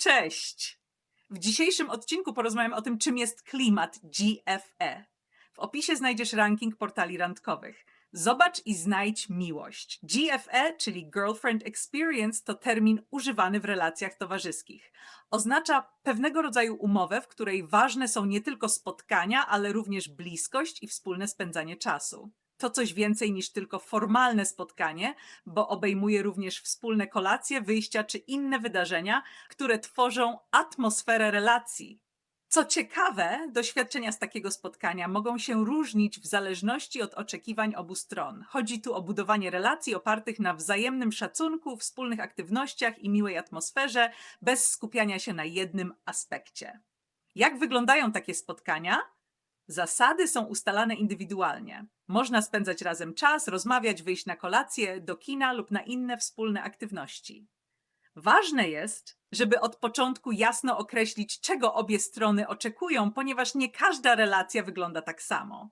Cześć! W dzisiejszym odcinku porozmawiam o tym, czym jest klimat GFE. W opisie znajdziesz ranking portali randkowych. Zobacz i znajdź miłość. GFE, czyli Girlfriend Experience, to termin używany w relacjach towarzyskich. Oznacza pewnego rodzaju umowę, w której ważne są nie tylko spotkania, ale również bliskość i wspólne spędzanie czasu. To coś więcej niż tylko formalne spotkanie, bo obejmuje również wspólne kolacje, wyjścia czy inne wydarzenia, które tworzą atmosferę relacji. Co ciekawe, doświadczenia z takiego spotkania mogą się różnić w zależności od oczekiwań obu stron. Chodzi tu o budowanie relacji opartych na wzajemnym szacunku, wspólnych aktywnościach i miłej atmosferze, bez skupiania się na jednym aspekcie. Jak wyglądają takie spotkania? Zasady są ustalane indywidualnie. Można spędzać razem czas, rozmawiać, wyjść na kolację, do kina lub na inne wspólne aktywności. Ważne jest, żeby od początku jasno określić, czego obie strony oczekują, ponieważ nie każda relacja wygląda tak samo.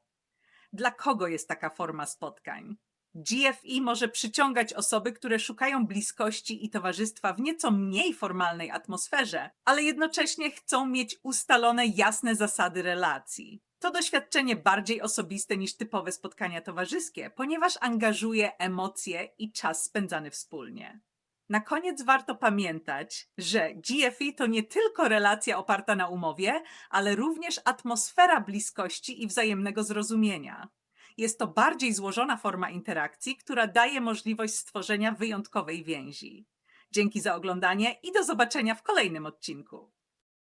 Dla kogo jest taka forma spotkań? GFE może przyciągać osoby, które szukają bliskości i towarzystwa w nieco mniej formalnej atmosferze, ale jednocześnie chcą mieć ustalone jasne zasady relacji. To doświadczenie bardziej osobiste niż typowe spotkania towarzyskie, ponieważ angażuje emocje i czas spędzany wspólnie. Na koniec warto pamiętać, że GFE to nie tylko relacja oparta na umowie, ale również atmosfera bliskości i wzajemnego zrozumienia. Jest to bardziej złożona forma interakcji, która daje możliwość stworzenia wyjątkowej więzi. Dzięki za oglądanie i do zobaczenia w kolejnym odcinku.